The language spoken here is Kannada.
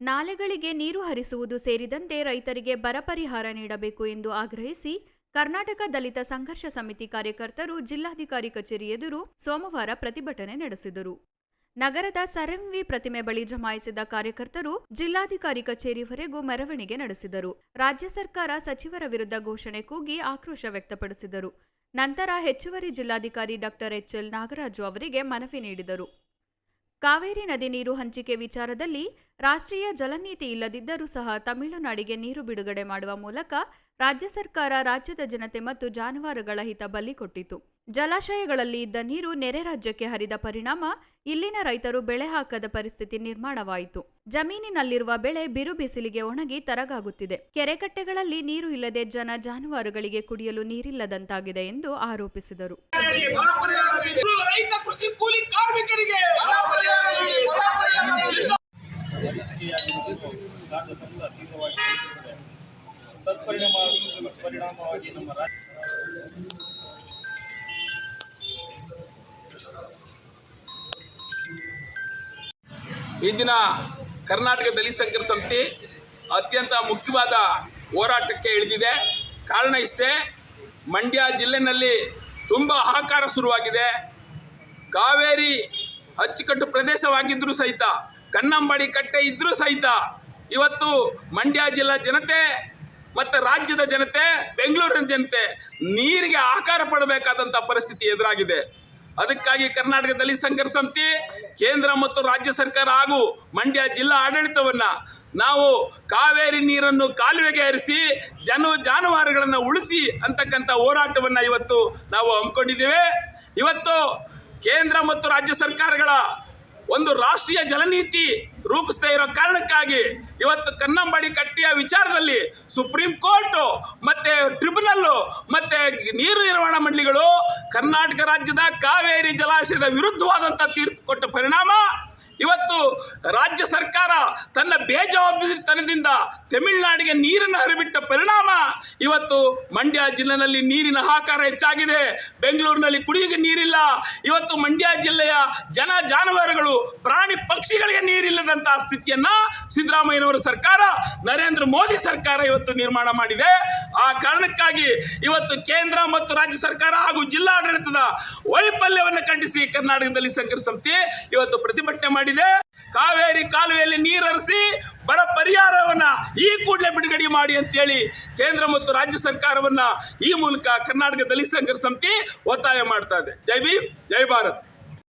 ನಾಲೆಗಳಿಗೆ ನೀರು ಹರಿಸುವುದು ಸೇರಿದಂತೆ ರೈತರಿಗೆ ಬರ ಪರಿಹಾರ ನೀಡಬೇಕು ಎಂದು ಆಗ್ರಹಿಸಿ ಕರ್ನಾಟಕ ದಲಿತ ಸಂಘರ್ಷ ಸಮಿತಿ ಕಾರ್ಯಕರ್ತರು ಜಿಲ್ಲಾಧಿಕಾರಿ ಕಚೇರಿ ಎದುರು ಸೋಮವಾರ ಪ್ರತಿಭಟನೆ ನಡೆಸಿದರು. ನಗರದ ಸರಂವಿ ಪ್ರತಿಮೆ ಬಳಿ ಜಮಾಯಿಸಿದ ಕಾರ್ಯಕರ್ತರು ಜಿಲ್ಲಾಧಿಕಾರಿ ಕಚೇರಿವರೆಗೂ ಮೆರವಣಿಗೆ ನಡೆಸಿದರು. ರಾಜ್ಯ ಸರ್ಕಾರ ಸಚಿವರ ವಿರುದ್ಧ ಘೋಷಣೆ ಕೂಗಿ ಆಕ್ರೋಶ ವ್ಯಕ್ತಪಡಿಸಿದರು. ನಂತರ ಹೆಚ್ಚುವರಿ ಜಿಲ್ಲಾಧಿಕಾರಿ ಡಾಕ್ಟರ್ ಎಚ್ಎಲ್ ನಾಗರಾಜು ಅವರಿಗೆ ಮನವಿ ನೀಡಿದರು. ಕಾವೇರಿ ನದಿ ನೀರು ಹಂಚಿಕೆ ವಿಚಾರದಲ್ಲಿ ರಾಷ್ಟ್ರೀಯ ಜಲನೀತಿ ಇಲ್ಲದಿದ್ದರೂ ಸಹ ತಮಿಳುನಾಡಿಗೆ ನೀರು ಬಿಡುಗಡೆ ಮಾಡುವ ಮೂಲಕ ರಾಜ್ಯ ಸರ್ಕಾರ, ರಾಜ್ಯದ ಜನತೆ ಮತ್ತು ಜಾನುವಾರುಗಳ ಹಿತ ಬಲಿ ಕೊಟ್ಟಿತು. ಜಲಾಶಯಗಳಲ್ಲಿ ಇದ್ದ ನೀರು ನೆರೆ ರಾಜ್ಯಕ್ಕೆ ಹರಿದ ಪರಿಣಾಮ ಇಲ್ಲಿನ ರೈತರು ಬೆಳೆ ಹಾಕದ ಪರಿಸ್ಥಿತಿ ನಿರ್ಮಾಣವಾಯಿತು. ಜಮೀನಿನಲ್ಲಿರುವ ಬೆಳೆ ಬಿರು ಬಿಸಿಲಿಗೆ ಒಣಗಿ ತರಗಾಗುತ್ತಿದೆ. ಕೆರೆಕಟ್ಟೆಗಳಲ್ಲಿ ನೀರು ಇಲ್ಲದೆ ಜನ ಜಾನುವಾರುಗಳಿಗೆ ಕುಡಿಯಲು ನೀರಿಲ್ಲದಂತಾಗಿದೆ ಎಂದು ಆರೋಪಿಸಿದರು. ರೈತ ಕೃಷಿ ಕೂಲಿ ಕಾರ್ಮಿಕರಿಗೆ ಅತೀತವಾಗಿ ಬೆಳೆಯುತ್ತದೆ. ತತ್ಪರಿಣಾಮ ಪರಿಣಾಮವಾಗಿ ನಮ್ಮ ರಾಜ್ಯ ಈ ದಿನ ಕರ್ನಾಟಕ ದಲಿತ ಸಂಘರ ಸಮಿತಿ ಅತ್ಯಂತ ಮುಖ್ಯವಾದ ಹೋರಾಟಕ್ಕೆ ಇಳಿದಿದೆ ಕಾರಣ ಇಷ್ಟೇ, ಮಂಡ್ಯ ಜಿಲ್ಲೆನಲ್ಲಿ ತುಂಬ ಹಾಹಾಕಾರ ಶುರುವಾಗಿದೆ ಕಾವೇರಿ ಅಚ್ಚುಕಟ್ಟು ಪ್ರದೇಶವಾಗಿದ್ದರೂ ಸಹಿತ ಕನ್ನಂಬಾಡಿ ಕಟ್ಟೆ ಇದ್ದರೂ ಸಹಿತ ಇವತ್ತು ಮಂಡ್ಯ ಜಿಲ್ಲಾ ಜನತೆ ಮತ್ತು ರಾಜ್ಯದ ಜನತೆ, ಬೆಂಗಳೂರಿನ ಜನತೆ ನೀರಿಗೆ ಆಕಾರ ಪಡಬೇಕಾದಂಥ ಪರಿಸ್ಥಿತಿ ಎದುರಾಗಿದೆ. ಅದಕ್ಕಾಗಿ ಕರ್ನಾಟಕ ದಲಿತ ಸಂಘರ್ಷ ಸಮಿತಿ, ಕೇಂದ್ರ ಮತ್ತು ರಾಜ್ಯ ಸರ್ಕಾರ ಹಾಗೂ ಮಂಡ್ಯ ಜಿಲ್ಲಾ ಆಡಳಿತವನ್ನ ನಾವು ಕಾವೇರಿ ನೀರನ್ನು ಕಾಲುವೆಗೆ ಹರಿಸಿ ಜನ ಜಾನುವಾರುಗಳನ್ನು ಉಳಿಸಿ ಅಂತಕ್ಕಂಥ ಹೋರಾಟವನ್ನು ಇವತ್ತು ನಾವು ಹಮ್ಮಿಕೊಂಡಿದ್ದೇವೆ. ಇವತ್ತು ಕೇಂದ್ರ ಮತ್ತು ರಾಜ್ಯ ಸರ್ಕಾರಗಳ ಒಂದು ರಾಷ್ಟ್ರೀಯ ಜಲನೀತಿ ರೂಪಿಸ್ತಾ ಇರೋ ಕಾರಣಕ್ಕಾಗಿ ಇವತ್ತು ಕನ್ನಂಬಾಡಿ ಕಟ್ಟಿಯ ವಿಚಾರದಲ್ಲಿ ಸುಪ್ರೀಂ ಕೋರ್ಟ್ ಮತ್ತೆ ಟ್ರಿಬ್ಯುನಲ್ಲು ಮತ್ತೆ ನೀರು ನಿರ್ವಹಣಾ ಮಂಡಳಿಗಳು ಕರ್ನಾಟಕ ರಾಜ್ಯದ ಕಾವೇರಿ ಜಲಾಶಯದ ವಿರುದ್ಧವಾದಂಥ ತೀರ್ಪು ಕೊಟ್ಟ ಪರಿಣಾಮ ಇವತ್ತು ರಾಜ್ಯ ಸರ್ಕಾರ ತನ್ನ ಬೇಜವಾಬ್ದಾರಿತನದಿಂದ ತಮಿಳುನಾಡಿಗೆ ನೀರನ್ನು ಹರಿಬಿಟ್ಟ ಪರಿಣಾಮ ಇವತ್ತು ಮಂಡ್ಯ ಜಿಲ್ಲೆನಲ್ಲಿ ನೀರಿನ ಹಾಕಾರ ಹೆಚ್ಚಾಗಿದೆ. ಬೆಂಗಳೂರಿನಲ್ಲಿ ಕುಡಿಯುಗೆ ನೀರಿಲ್ಲ. ಇವತ್ತು ಮಂಡ್ಯ ಜಿಲ್ಲೆಯ ಜನ ಜಾನುವಾರುಗಳು, ಪ್ರಾಣಿ ಪಕ್ಷಿಗಳಿಗೆ ನೀರಿಲ್ಲದಂತಹ ಸ್ಥಿತಿಯನ್ನ ಸಿದ್ದರಾಮಯ್ಯನವರ ಸರ್ಕಾರ, ನರೇಂದ್ರ ಮೋದಿ ಸರ್ಕಾರ ಇವತ್ತು ನಿರ್ಮಾಣ ಮಾಡಿದೆ. ಆ ಕಾರಣಕ್ಕಾಗಿ ಇವತ್ತು ಕೇಂದ್ರ ಮತ್ತು ರಾಜ್ಯ ಸರ್ಕಾರ ಹಾಗೂ ಜಿಲ್ಲಾಡಳಿತದ ವೈಫಲ್ಯವನ್ನು ಖಂಡಿಸಿ ಕರ್ನಾಟಕದಲ್ಲಿ ಸಂಘರ್ಷ ಸಮಿತಿ ಇವತ್ತು ಪ್ರತಿಭಟನೆ ಮಾಡಿದೆ. ಕಾವೇರಿ ಕಾಲುವೆಯಲ್ಲಿ ನೀರರಿಸಿ ಬರ ಪರಿಹಾರವನ್ನ ಈ ಕೂಡಲೇ ಬಿಡುಗಡೆ ಮಾಡಿ ಅಂತೇಳಿ ಕೇಂದ್ರ ಮತ್ತು ರಾಜ್ಯ ಸರ್ಕಾರವನ್ನ ಈ ಮೂಲಕ ಕರ್ನಾಟಕ ದಲಿತ ಸಂಘರ್ಷ ಸಮಿತಿ ಒತ್ತಾಯ ಮಾಡ್ತಾ ಇದೆ. ಜೈ ಭೀಮ್, ಜೈ ಭಾರತ್.